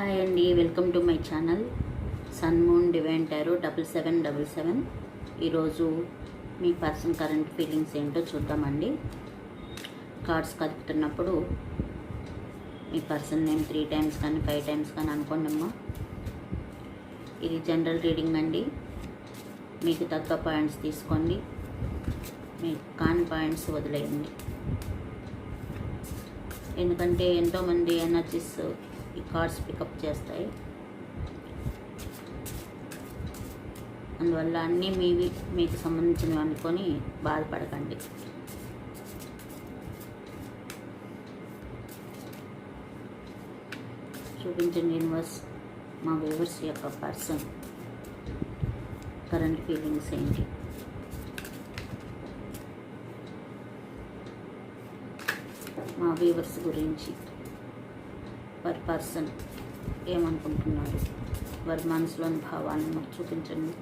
Hi అండి welcome to my channel. Sun moon divine tarot double seven double seven. ఈరోజు మీ person current feelings ఏంటో చూద్దామండి. Cards కలుపుతున్నప్పుడు మీ పర్సన్ నేమ్ త్రీ టైమ్స్ కానీ ఫైవ్ టైమ్స్ కానీ అనుకోండి అమ్మా ఇది జనరల్ రీడింగ్ అండి. మీకు తగ్గ పాయింట్స్ తీసుకోండి. మీకు కాని పాయింట్స్ వదిలేయండి. ఎందుకంటే ఎంతోమంది ఎనర్జీస్ ఈ కార్డ్స్ పికప్ చేస్తాయి. అందువల్ల అన్నీ మీవి మీకు సంబంధించినవి అనుకొని బాధపడకండి. చూపించండి యూనివర్స్ మా వ్యూవర్స్ యొక్క పర్సన్ కరెంట్ ఫీలింగ్స్ ఏంటి? మా వ్యూవర్స్ గురించి వారి పర్సన్ ఏమనుకుంటున్నారు? వారి మనసులోని భావాలను మాకు చూపించండి.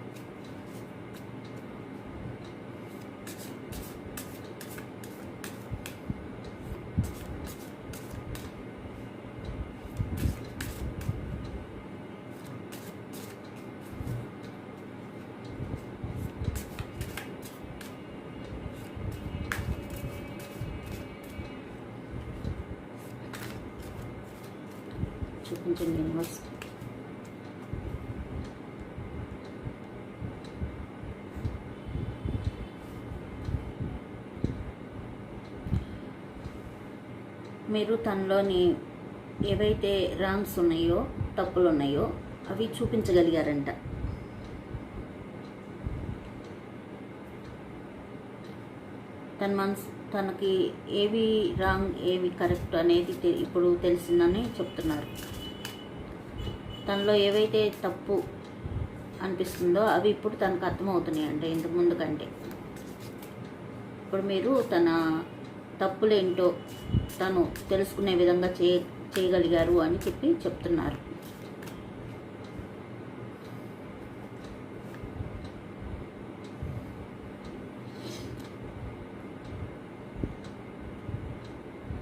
చూపించండి యూనివర్స్ మీరు తనలోని ఏవైతే రాంగ్స్ ఉన్నాయో తప్పులు ఉన్నాయో అవి చూపించగలిగారంట. తన మనసు తనకి ఏవి రాంగ్ ఏవి కరెక్ట్ అనేది ఇప్పుడు తెలిసిందని చెప్తున్నారు. తనలో ఏవైతే తప్పు అనిపిస్తుందో అవి ఇప్పుడు తనకు అర్థమవుతున్నాయి అంటే ఇంతకు ముందు కంటే. ఇప్పుడు మీరు తన తప్పులేంటో తను తెలుసుకునే విధంగా చే చేయగలిగారు అని చెప్పి చెప్తున్నారు.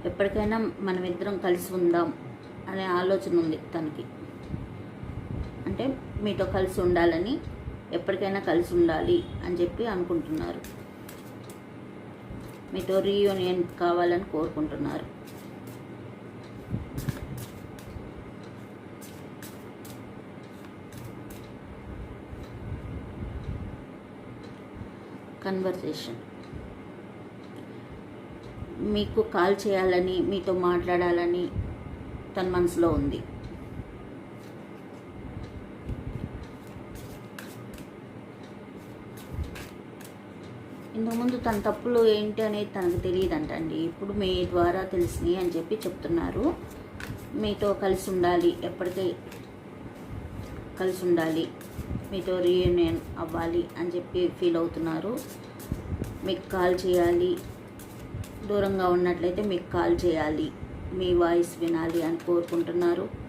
ఎప్పటికైనా మనం ఇద్దరం కలిసి ఉందాం అనే ఆలోచన ఉంది తనకి. అంటే మీతో కలిసి ఉండాలని ఎప్పటికైనా కలిసి ఉండాలి అని చెప్పి అనుకుంటున్నారు. మీతో రీయూనియన్ కావాలని కోరుకుంటున్నారు. కన్వర్సేషన్ మీకు కాల్ చేయాలని మీతో మాట్లాడాలని తన మనసులో ఉంది. ఇంతకుముందు తన తప్పులు ఏంటి అనేది తనకు తెలియదంట అండి ఇప్పుడు మీ ద్వారా తెలిసినాయి అని చెప్పి చెప్తున్నారు. మీతో కలిసి ఉండాలి ఎప్పటికీ కలిసి ఉండాలి. మీతో రీయూనియన్ అవ్వాలి అని చెప్పి ఫీల్ అవుతున్నారు. మీకు కాల్ చేయాలి. దూరంగా ఉన్నట్లయితే మీకు కాల్ చేయాలి. మీ వాయిస్ వినాలి అని కోరుకుంటున్నారు.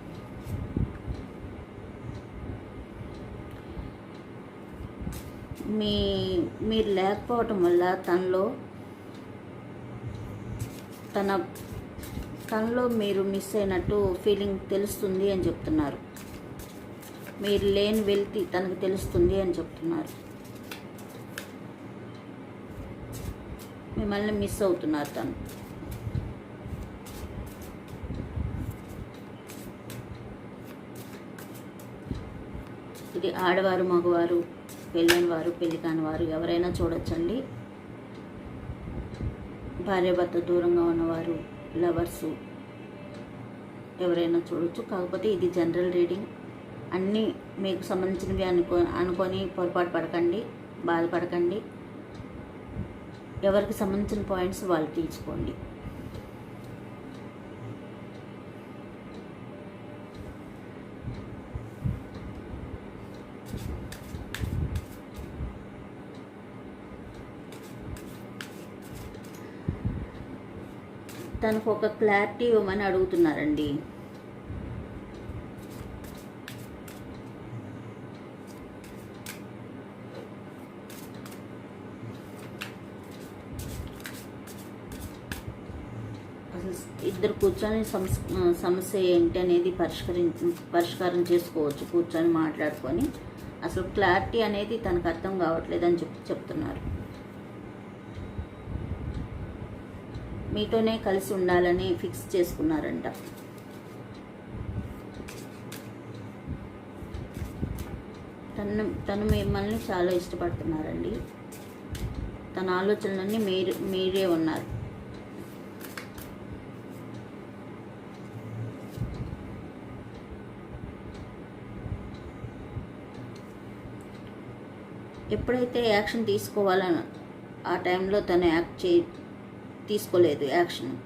మీ మీరు లేకపోవటం వల్ల తనలో తన తనలో మీరు మిస్ అయినట్టు ఫీలింగ్ తెలుస్తుంది అని చెప్తున్నారు. మీరు లేని వెళ్తే తనకు తెలుస్తుంది అని చెప్తున్నారు. మిమ్మల్ని మిస్ అవుతున్నారు తను. ఇది ఆడవారు మగవారు పెళ్ళైన వారు పెళ్ళి కాని వారు ఎవరైనా చూడొచ్చండి. భార్యాభర్త దూరంగా ఉన్నవారు లవర్స్ ఎవరైనా చూడొచ్చు. కాకపోతే ఇది జనరల్ రీడింగ్. అన్నీ మీకు సంబంధించినవి అనుకో అనుకొని పొరపాటు పడకండి బాధపడకండి. ఎవరికి సంబంధించిన పాయింట్స్ వాళ్ళు తీసుకోండి. తనకు ఒక క్లారిటీ ఇవ్వమని అడుగుతున్నారండి. అసలు ఇద్దరు కూర్చొని సమస్య ఏంటి అనేది పరిష్కరించి పరిష్కారం చేసుకోవచ్చు కూర్చొని మాట్లాడుకొని. అసలు క్లారిటీ అనేది తనకు అర్థం కావట్లేదని చెప్పి చెప్తున్నారు. మీతోనే కలిసి ఉండాలని ఫిక్స్ చేసుకున్నారంట. తను తను మిమ్మల్ని చాలా ఇష్టపడుతున్నారండి. తన ఆలోచనలన్నీ మీరు మీరే ఉన్నారు. ఎప్పుడైతే యాక్షన్ తీసుకోవాలని ఆ టైంలో తను యాక్ట్ చే తీసుకోలేదు యాక్షన్.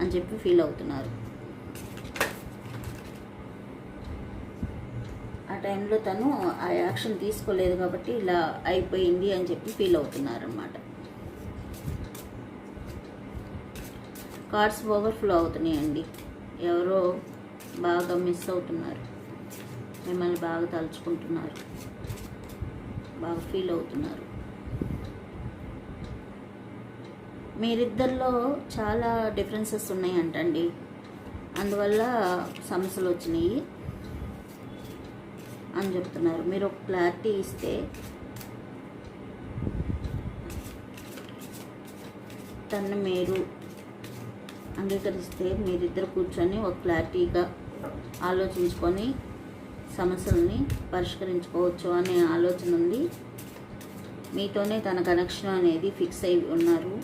అని చెప్పి ఫీల్ అవుతున్నారు. ఆ టైంలో తను ఆ యాక్షన్ తీసుకోలేదు కాబట్టి ఇలా అయిపోయింది అని చెప్పి ఫీల్ అవుతున్నారు అనమాట కార్డ్స్ ఓవర్ఫ్లో అవుతున్నాయండి. ఎవరో బాగా మిస్ అవుతున్నారు. మిమ్మల్ని బాగా తలుచుకుంటున్నారు. బాగా ఫీల్ అవుతున్నారు. మీరిద్దరిలో చాలా డిఫరెన్సెస్ ఉన్నాయంటండి. అందువల్ల సమస్యలు వచ్చినాయి అని చెప్తున్నారు. మీరు ఒక క్లారిటీ ఇస్తే. తను మీరు అంగీకరిస్తే మీరిద్దరు కూర్చొని ఒక క్లారిటీగా ఆలోచించుకొని సమస్యల్ని పరిష్కరించుకోవచ్చు అనే ఆలోచన ఉంది. మీతోనే తన కనెక్షన్ అనేది ఫిక్స్ అయి ఉన్నారు.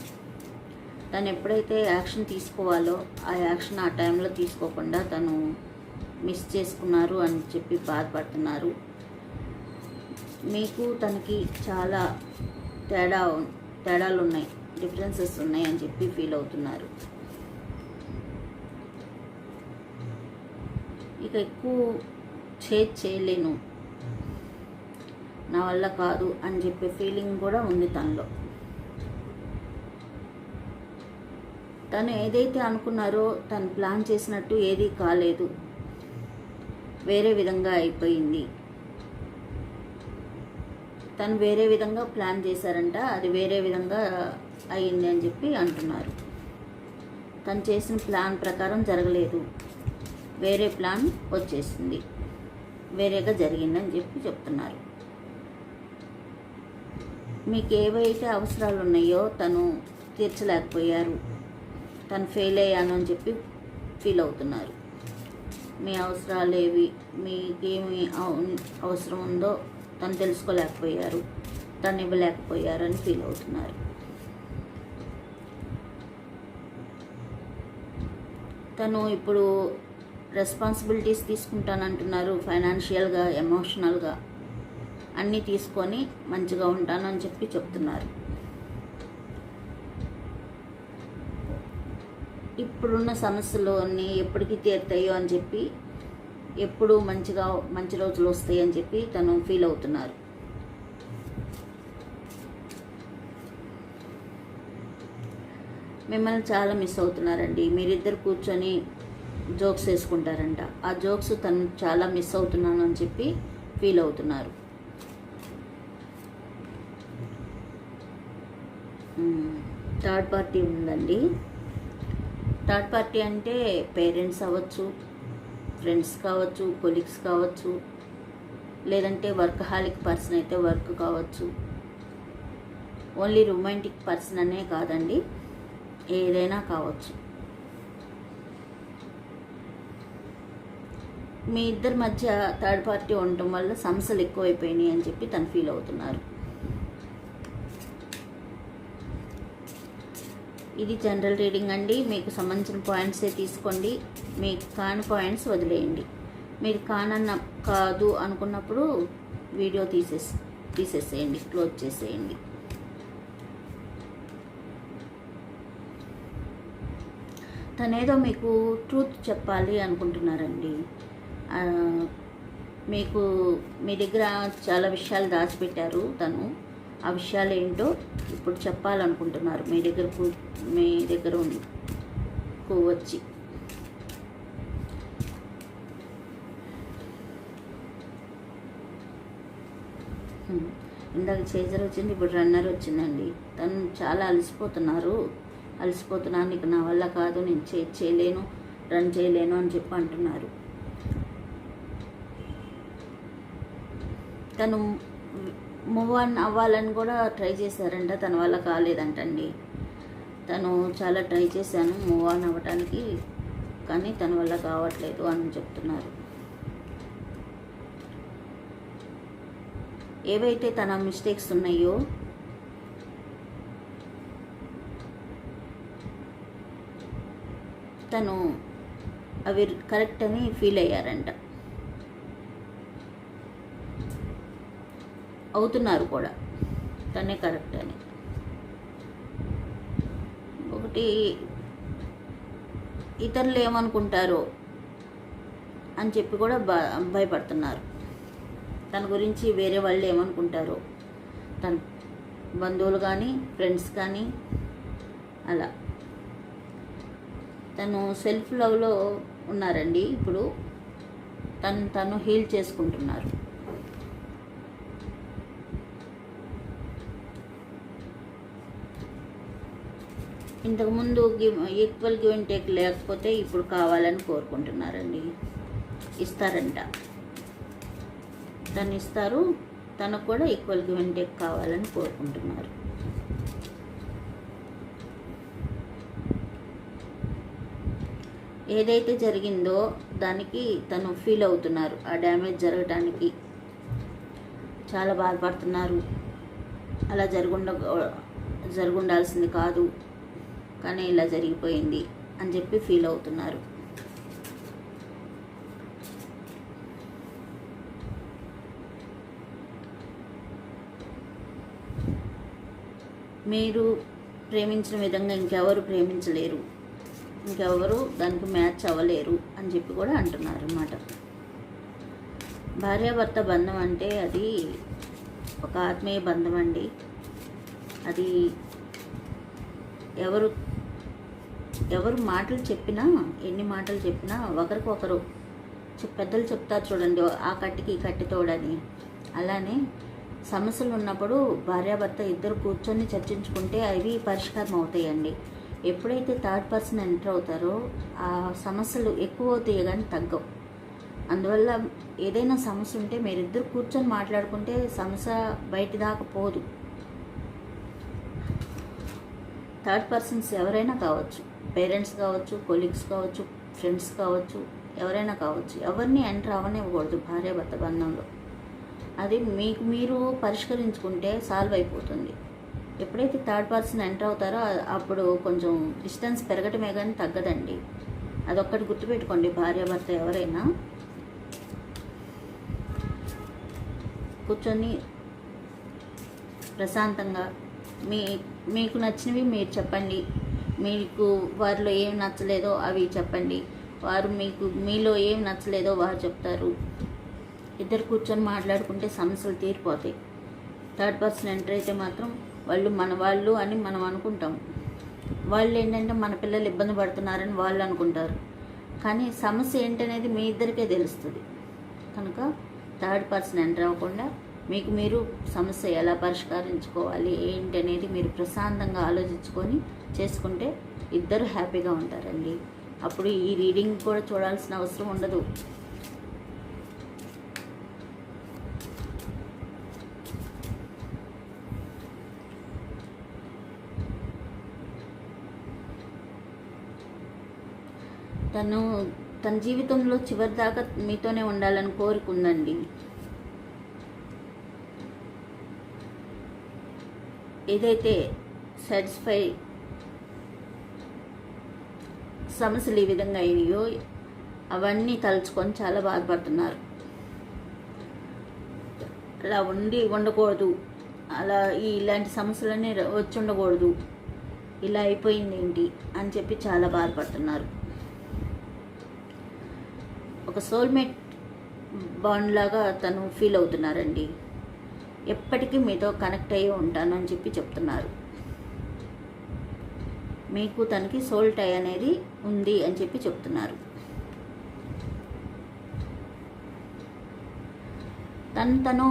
తను ఎప్పుడైతే యాక్షన్ తీసుకోవాలో ఆ యాక్షన్ ఆ టైంలో తీసుకోకుండా తను మిస్ చేసుకున్నారు అని చెప్పి బాధపడుతున్నారు. మీకు తనకి చాలా తేడా తేడాలు ఉన్నాయి డిఫరెన్సెస్ ఉన్నాయి అని చెప్పి ఫీల్ అవుతున్నారు. ఇక ఎక్కువ చేజ్ చేయలేను. నా వల్ల కాదు అని చెప్పే ఫీలింగ్ కూడా ఉంది తనలో. తను ఏదైతే అనుకున్నారో తను ప్లాన్ చేసినట్టు ఏదీ కాలేదు. వేరే విధంగా అయిపోయింది. తను వేరే విధంగా ప్లాన్ చేశారంట అది వేరే విధంగా అయింది అని చెప్పి అంటున్నారు. తను చేసిన ప్లాన్ ప్రకారం జరగలేదు. వేరే ప్లాన్ వచ్చేసింది. వేరేగా జరిగిందని చెప్పి చెప్తున్నారు. మీకు ఏవైతే అవసరాలు ఉన్నాయో తను తీర్చలేకపోయారు. తను ఫెయిల్ అయ్యాను అని చెప్పి ఫీల్ అవుతున్నారు. మీ అవసరాలు ఏవి మీకేమి అవసరం ఉందో తను తెలుసుకోలేకపోయారు తను ఇవ్వలేకపోయారు అని ఫీల్ అవుతున్నారు. తను ఇప్పుడు రెస్పాన్సిబిలిటీస్ తీసుకుంటానంటున్నారు ఫైనాన్షియల్గా ఎమోషనల్గా అన్నీ తీసుకొని మంచిగా ఉంటానని చెప్పి చెప్తున్నారు. ఇప్పుడున్న సమస్యలు ఎప్పటికీ తీరుతాయో అని చెప్పి ఎప్పుడు మంచిగా మంచి రోజులు వస్తాయి అని చెప్పి తను ఫీల్ అవుతున్నారు. మిమ్మల్ని చాలా మిస్ అవుతున్నారండి. మీరిద్దరు కూర్చొని జోక్స్ వేసుకుంటారంట. ఆ జోక్స్ తను చాలా మిస్ అవుతున్నాను అని చెప్పి ఫీల్ అవుతున్నారు. థర్డ్ పార్టీ ఉందండి. థర్డ్ పార్టీ అంటే పేరెంట్స్ అవ్వచ్చు ఫ్రెండ్స్ కావచ్చు కొలీగ్స్ కావచ్చు లేదంటే వర్క్ హాలిక్ పర్సన్ అయితే వర్క్ కావచ్చు. ఓన్లీ రొమాంటిక్ పర్సన్ అనే కాదండి ఏదైనా కావచ్చు. మీ ఇద్దరి మధ్య థర్డ్ పార్టీ ఉండటం వల్ల సమస్యలు ఎక్కువైపోయినాయి అని చెప్పి తను ఫీల్ అవుతున్నారు. ఇది జనరల్ రీడింగ్ అండి. మీకు సంబంధించిన పాయింట్సే తీసుకోండి. మీకు కాని పాయింట్స్ వదిలేయండి. మీరు కానన్న కాదు అనుకున్నప్పుడు వీడియో తీసేసి తీసేసేయండి. క్లోజ్ చేసేయండి. తనేదో మీకు ట్రూత్ చెప్పాలి అనుకుంటున్నారండి. మీకు మీ దగ్గర చాలా విషయాలు దాచిపెట్టారు తను. ఆ విషయాలు ఏంటో ఇప్పుడు చెప్పాలనుకుంటున్నారు. మీ దగ్గరకు మీ దగ్గర ఉంది. వచ్చి ఇందాక చేజర్ వచ్చింది ఇప్పుడు రన్నర్ వచ్చిందండి. తను చాలా అలసిపోతున్నారు. అలసిపోతున్నాను నీకు నా వల్ల కాదు నేను చే చేయలేను రన్ చేయలేను అని చెప్పి అంటున్నారు. తను మూవ్ ఆన్ అవ్వాలని కూడా ట్రై చేశారంట. తన వల్ల కాలేదంటండి. తను చాలా ట్రై చేశాను మూవ్ ఆన్ అవ్వటానికి కానీ తన వల్ల కావట్లేదు అని చెప్తున్నారు. ఏవైతే తన మిస్టేక్స్ ఉన్నాయో తను అవి కరెక్ట్ అని ఫీల్ అయ్యారంట. అవుతున్నారు కూడా. తనే కరెక్ట్ అని. ఒకటి ఇతరులు ఏమనుకుంటారో అని చెప్పి కూడా భయపడుతున్నారు. తన గురించి వేరే వాళ్ళు ఏమనుకుంటారో తన బంధువులు కానీ ఫ్రెండ్స్ కానీ అలా. తను సెల్ఫ్ లవ్లో ఉన్నారండి. ఇప్పుడు తను తను హీల్ చేసుకుంటున్నారు. ఇంతకుముందు ఈక్వల్ గివ్ అండ్ టేక్ లేకపోతే ఇప్పుడు కావాలని కోరుకుంటున్నారండి. ఇస్తారంట. తను ఇస్తారు తనకు కూడా ఈక్వల్ గివ్ అండ్ టేక్ కావాలని కోరుకుంటున్నారు. ఏదైతే జరిగిందో దానికి తను ఫీల్ అవుతున్నారు. ఆ డ్యామేజ్ జరగటానికి చాలా బాధపడుతున్నారు. అలా జరుగుండ జరుగుండాల్సింది కాదు. కానీ ఇలా జరిగిపోయింది అని చెప్పి ఫీల్ అవుతున్నారు. మీరు ప్రేమించిన విధంగా ఇంకెవరు ప్రేమించలేరు. ఇంకెవరు దానికి మ్యాచ్ అవ్వలేరు అని చెప్పి కూడా అంటున్నారు అన్నమాట భార్యాభర్త బంధం అంటే అది ఒక ఆత్మీయ బంధం అండి. అది ఎవరు ఎవరు మాటలు చెప్పినా ఎన్ని మాటలు చెప్పినా ఒకరికొకరు చెప్- పెద్దలు చెప్తారు చూడండి ఆ కట్టికి ఈ కట్టి తోడని. అలానే సమస్యలు ఉన్నప్పుడు భార్యాభర్త ఇద్దరు కూర్చొని చర్చించుకుంటే అవి పరిష్కారం అవుతాయండి. ఎప్పుడైతే థర్డ్ పర్సన్ ఎంటర్ అవుతారో ఆ సమస్యలు ఎక్కువ అవుతాయి కానీ తగ్గవు. అందువల్ల ఏదైనా సమస్య ఉంటే మీరిద్దరు కూర్చొని మాట్లాడుకుంటే సమస్య బయట దాకా పోదు. థర్డ్ పర్సన్స్ ఎవరైనా కావచ్చు. పేరెంట్స్ కావచ్చు కొలీగ్స్ కావచ్చు ఫ్రెండ్స్ కావచ్చు ఎవరైనా కావచ్చు ఎవరిని ఎంటర్ అవ్వనివ్వకూడదు భార్యాభర్త బంధంలో. అది మీకు మీరు పరిష్కరించుకుంటే సాల్వ్ అయిపోతుంది. ఎప్పుడైతే థర్డ్ పర్సన్ ఎంటర్ అవుతారో అప్పుడు కొంచెం డిస్టెన్స్ పెరగటమే కానీ తగ్గదండి. అదొక్కటి గుర్తుపెట్టుకోండి భార్యాభర్త ఎవరైనా. కూర్చొని ప్రశాంతంగా మీ మీకు నచ్చినవి మీరు చెప్పండి. మీకు వారిలో ఏం నచ్చలేదో అవి చెప్పండి. వారు మీకు మీలో ఏం నచ్చలేదో వారు చెప్తారు. ఇద్దరు కూర్చొని మాట్లాడుకుంటే సమస్యలు తీరిపోతాయి. థర్డ్ పర్సన్ ఎంటర్ అయితే మాత్రం వాళ్ళు మన వాళ్ళు అని మనం అనుకుంటాం. వాళ్ళు ఏంటంటే మన పిల్లలు ఇబ్బంది పడుతున్నారని వాళ్ళు అనుకుంటారు. కానీ సమస్య ఏంటనేది మీ ఇద్దరికే తెలుస్తుంది. కనుక థర్డ్ పర్సన్ ఎంటర్ అవ్వకుండా మీకు మీరు సమస్య ఎలా పరిష్కరించుకోవాలి ఏంటి అనేది మీరు ప్రశాంతంగా ఆలోచించుకొని చేసుకుంటే ఇద్దరు హ్యాపీగా ఉంటారండి. అప్పుడు ఈ రీడింగ్ కూడా చూడాల్సిన అవసరం ఉండదు. తను తన జీవితంలో చివరి దాకా మీతోనే ఉండాలని కోరుకుందండి. ఏదైతే సాటిస్ఫై సమస్యలు ఈ విధంగా అయినాయో అవన్నీ తలుచుకొని చాలా బాధపడుతున్నారు. అలా ఉండి ఉండకూడదు. అలా ఇలాంటి సమస్యలన్నీ వచ్చి ఉండకూడదు. ఇలా అయిపోయింది ఏంటి అని చెప్పి చాలా బాధపడుతున్నారు. ఒక సోల్మేట్ బాండ్ లాగా తను ఫీల్ అవుతున్నారండి. ఎప్పటికీ మీతో కనెక్ట్ అయ్యి ఉంటాను అని చెప్పి చెప్తున్నారు. మీకు తనకి సోల్ టై అనేది ఉంది అని చెప్పి చెప్తున్నారు. తను తను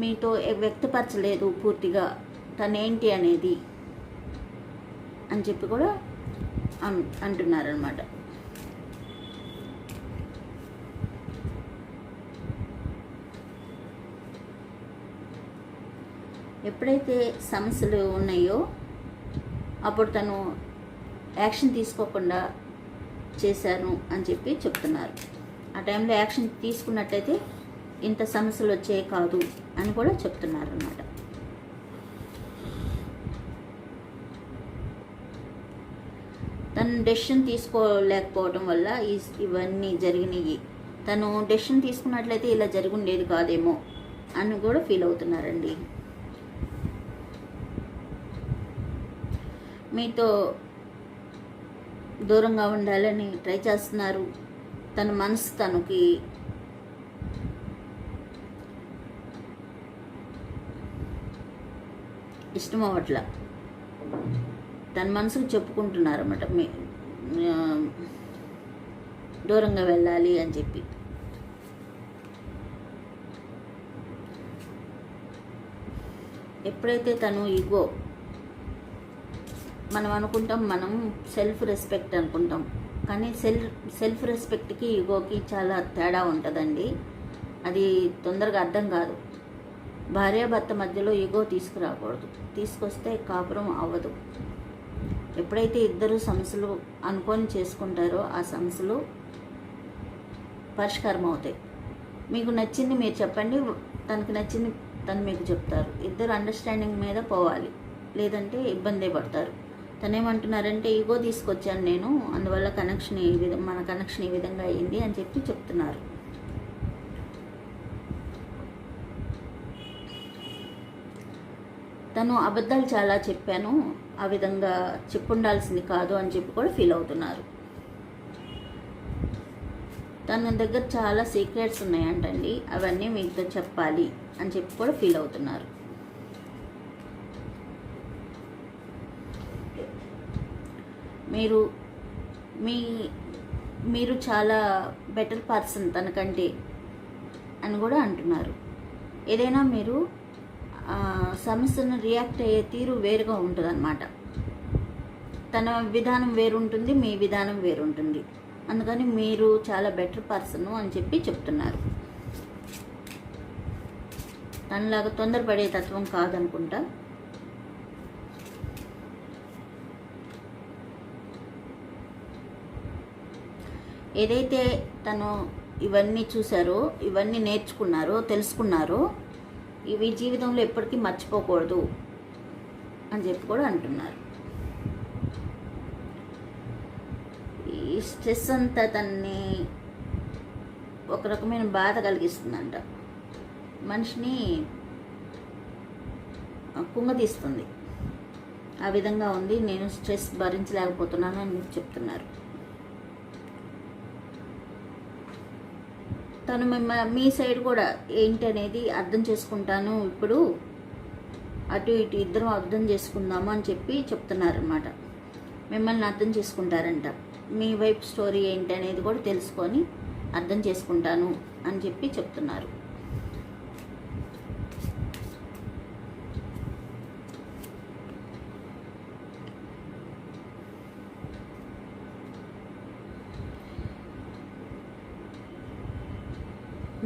మీతో వ్యక్తపరచలేదు పూర్తిగా తనేంటి అనేది అని చెప్పి కూడా అంటున్నారనమాట ఎప్పుడైతే సమస్యలు ఉన్నాయో అప్పుడు తను యాక్షన్ తీసుకోకుండా చేశాను అని చెప్పి చెప్తున్నారు. ఆ టైంలో యాక్షన్ తీసుకున్నట్టయితే ఇంత సమస్యలు వచ్చే కాదు అని కూడా చెప్తున్నారు అన్నమాట తను డెసిషన్ తీసుకోలేకపోవడం వల్ల ఇవన్నీ జరిగినాయి. తను డెసిషన్ తీసుకున్నట్లయితే ఇలా జరుగుండేది కాదేమో అని కూడా ఫీల్ అవుతున్నారండి. మీతో దూరంగా ఉండాలని ట్రై చేస్తున్నారు. తన మనసు తనకి ఇష్టం అవ్వట్ల తన మనసుకు చెప్పుకుంటున్నారు అన్నమాట మీ దూరంగా వెళ్ళాలి అని చెప్పి. ఎప్పుడైతే తను ఈగో మనం అనుకుంటాం మనం సెల్ఫ్ రెస్పెక్ట్ అనుకుంటాం. కానీ సెల్ఫ్ సెల్ఫ్ రెస్పెక్ట్కి ఈగోకి చాలా తేడా ఉంటుందండి. అది తొందరగా అర్థం కాదు. భార్యాభర్త మధ్యలో ఈగో తీసుకురాకూడదు. తీసుకొస్తే కాపురం అవ్వదు. ఎప్పుడైతే ఇద్దరు సమస్యలు అనుకొని చేసుకుంటారో ఆ సమస్యలు పరిష్కారం అవుతాయి. మీకు నచ్చింది మీరు చెప్పండి తనకు నచ్చింది తను మీకు చెప్తారు. ఇద్దరు అండర్స్టాండింగ్ మీద పోవాలి. లేదంటే ఇబ్బందే పడతారు. తనేమంటున్నారంటే ఈగో తీసుకొచ్చాను నేను అందువల్ల కనెక్షన్ ఈ విధంగా మన కనెక్షన్ ఈ విధంగా అయ్యింది అని చెప్పి చెప్తున్నారు. తను అబద్ధాలు చాలా చెప్పాను ఆ విధంగా చెప్పుండాల్సింది కాదు అని చెప్పి కూడా ఫీల్ అవుతున్నారు. తన దగ్గర చాలా సీక్రెట్స్ ఉన్నాయంటండి అవన్నీ మీతో చెప్పాలి అని చెప్పి కూడా ఫీల్ అవుతున్నారు. మీరు మీ మీరు చాలా బెటర్ పర్సన్ తనకంటే అని కూడా అంటున్నారు. ఏదైనా మీరు సమస్యను రియాక్ట్ అయ్యే తీరు వేరుగా ఉంటుంది తన విధానం వేరుంటుంది మీ విధానం వేరుంటుంది. అందుకని మీరు చాలా బెటర్ పర్సన్ అని చెప్పి చెప్తున్నారు. తనలాగా తొందరపడే తత్వం కాదనుకుంటా. ఏదైతే తను ఇవన్నీ చూసారో ఇవన్నీ నేర్చుకున్నారో తెలుసుకున్నారో ఇవి జీవితంలో ఎప్పటికీ మర్చిపోకూడదు అని చెప్పి కూడా అంటున్నారు. ఈ స్ట్రెస్ అంతా తన్ని ఒక రకమైన బాధ కలిగిస్తుందంట. మనిషిని కుంగతీస్తుంది. ఆ విధంగా ఉంది నేను స్ట్రెస్ భరించలేకపోతున్నాను అని చెప్తున్నారు. తను మిమ్మ మీ సైడ్ కూడా ఏంటి అనేది అర్థం చేసుకుంటాను. ఇప్పుడు అటు ఇటు ఇద్దరం అర్థం చేసుకుందాము అని చెప్పి చెప్తున్నారనమాట మిమ్మల్ని అర్థం చేసుకుంటారంట. మీ వైపు స్టోరీ ఏంటి అనేది కూడా తెలుసుకొని అర్థం చేసుకుంటాను అని చెప్పి చెప్తున్నారు.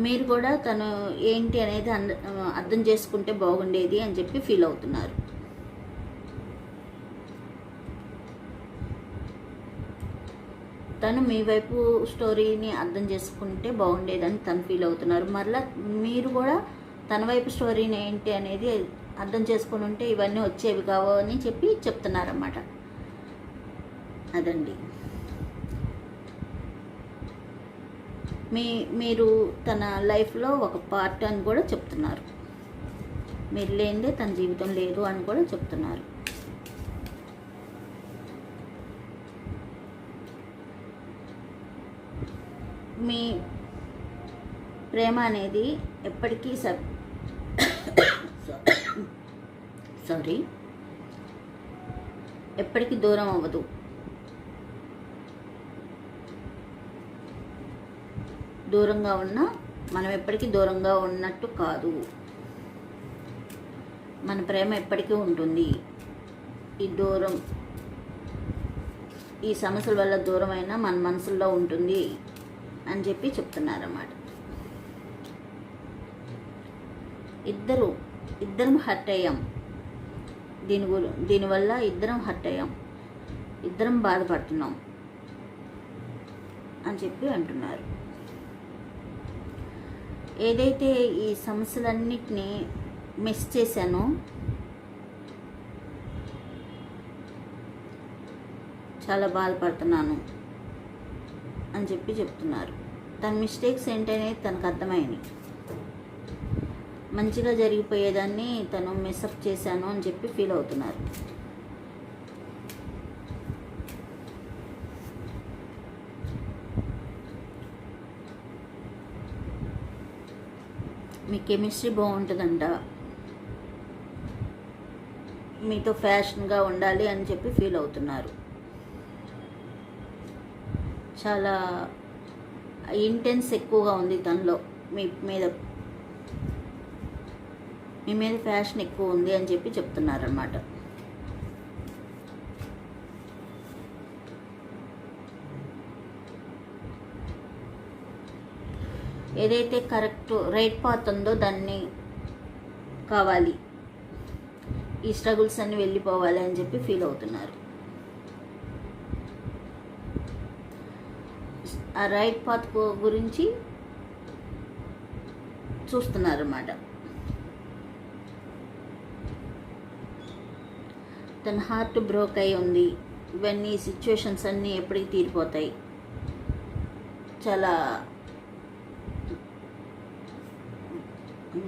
మీరు కూడా తను ఏంటి అనేది అంద- అర్థం చేసుకుంటే బాగుండేది అని చెప్పి ఫీల్ అవుతున్నారు. తను మీ వైపు స్టోరీని అర్థం చేసుకుంటే బాగుండేదని తను ఫీల్ అవుతున్నారు. మరలా మీరు కూడా తన వైపు స్టోరీని ఏంటి అనేది అర్థం చేసుకుని ఉంటే ఇవన్నీ వచ్చేవి కావు అని చెప్పి చెప్తున్నారన్నమాట. అదండి. మీ మీరు తన లైఫ్లో ఒక పార్ట్ అని కూడా చెప్తున్నారు. మీరు లేనిదే తన జీవితం లేదు అని కూడా చెప్తున్నారు. మీ ప్రేమ అనేది ఎప్పటికీ సబ్ సారీ ఎప్పటికీ దూరం అవ్వదు. దూరంగా ఉన్నా మనం ఎప్పటికీ దూరంగా ఉన్నట్టు కాదు. మన ప్రేమ ఎప్పటికీ ఉంటుంది. ఈ దూరం ఈ సమస్యల వల్ల దూరమైన మన మనసుల్లో ఉంటుంది అని చెప్పి చెప్తున్నారన్నమాట. ఇద్దరు ఇద్దరం హర్ట్ అయ్యాం. దీని గురి దీనివల్ల ఇద్దరం హర్ట్ అయ్యాం. ఇద్దరం బాధపడుతున్నాం అని చెప్పి అంటున్నారు. ఏదైతే ఈ సమస్యలన్నిటినీ మిస్ చేశానో చాలా బాధపడుతున్నాను అని చెప్పి చెప్తున్నారు. తన మిస్టేక్స్ ఏంటనేది తనకు అర్థమైంది. మంచిగా జరిగిపోయేదాన్ని తను మిస్అప్ చేశాను అని చెప్పి ఫీల్ అవుతున్నారు. మీ కెమిస్ట్రీ బాగుంటుందంట. మీతో ఫ్యాషన్గా ఉండాలి అని చెప్పి ఫీల్ అవుతున్నారు. చాలా ఇంటెన్స్ ఎక్కువగా ఉంది తనలో. మీ మీద మీ మీద ఫ్యాషన్ ఎక్కువ ఉంది అని చెప్పి చెప్తున్నారనమాట ఏదైతే కరెక్ట్ రైట్ పాత్ ఉందో దాన్ని కావాలి. ఈ స్ట్రగుల్స్ అన్ని వెళ్ళిపోవాలి అని చెప్పి ఫీల్ అవుతున్నారు. ఆ రైట్ పాత్ గురించి చూస్తున్నారన్నమాట. తన హార్ట్ బ్రోక్ అయి ఉంది. ఇవన్నీ సిచ్యువేషన్స్ అన్నీ ఎప్పటికి తీరిపోతాయి. చాలా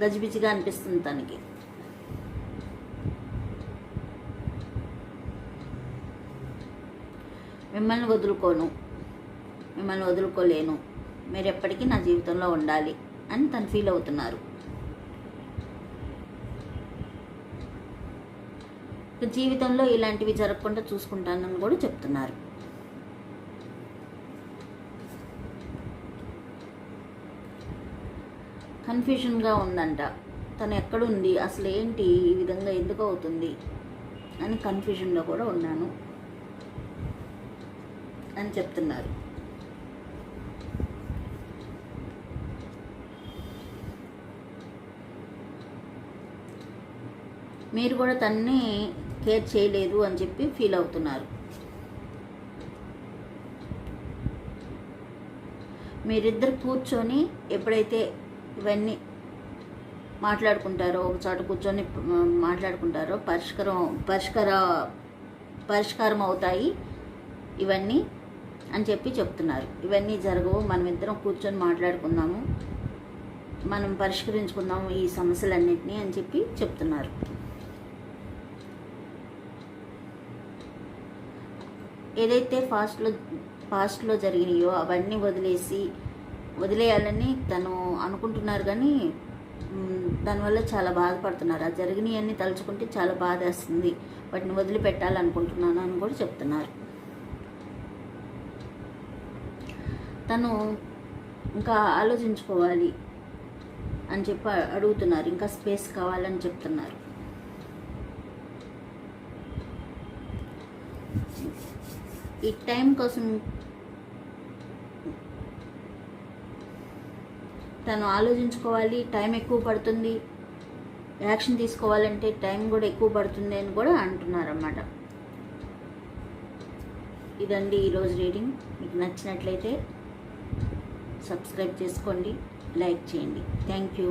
గజిబిజిగా అనిపిస్తుంది తనకి. మిమ్మల్ని వదులుకోను. మిమ్మల్ని వదులుకోలేను. మీరు ఎప్పటికీ నా జీవితంలో ఉండాలి అని తను ఫీల్ అవుతున్నారు. జీవితంలో ఇలాంటివి జరగకుండా చూసుకుంటానని కూడా చెప్తున్నారు. కన్ఫ్యూషన్గా ఉందంట. తను ఎక్కడుంది? అసలు ఏంటి ఈ విధంగా ఎందుకు అవుతుంది? అని కన్ఫ్యూషన్లో కూడా ఉన్నాను. అని చెప్తున్నారు. మీరు కూడా తన్ని కేర్ చేయలేదు అని చెప్పి ఫీల్ అవుతున్నారు. మీరిద్దరు కూర్చొని ఎప్పుడైతే ఇవన్నీ మాట్లాడుకుంటారో ఒక చోట కూర్చొని మాట్లాడుకుంటారో పరిష్కారం పరిష్కార పరిష్కారం అవుతాయి ఇవన్నీ అని చెప్పి చెప్తున్నారు. ఇవన్నీ జరగవు. మనం ఇద్దరం కూర్చొని మాట్లాడుకుందాము. మనం పరిష్కరించుకుందాము ఈ సమస్యలన్నింటినీ అని చెప్పి చెప్తున్నారు. ఏదైతే ఫాస్ట్లో పాస్ట్లో జరిగినాయో అవన్నీ వదిలేసి వదిలేయాలని తను అనుకుంటున్నారు కానీ దానివల్ల చాలా బాధపడుతున్నారు. ఆ జరిగినవన్నీ తలుచుకుంటే చాలా బాధ వేస్తుంది. వాటిని వదిలిపెట్టాలనుకుంటున్నాను అని కూడా చెప్తున్నారు. తను ఇంకా ఆలోచించుకోవాలి అని చెప్పి అడుగుతున్నారు. ఇంకా స్పేస్ కావాలని చెప్తున్నారు. ఈ టైం కోసం తను ఆలోచించుకోవాలి టైం ఎక్కువ పడుతుంది యాక్షన్ తీసుకోవాలంటే టైం కూడా ఎక్కువ పడుతుంది అని కూడా అంటున్నారన్నమాట. ఇదండి ఈరోజు రీడింగ్. మీకు నచ్చినట్లయితే సబ్స్క్రైబ్ చేసుకోండి లైక్ చేయండి. Thank you.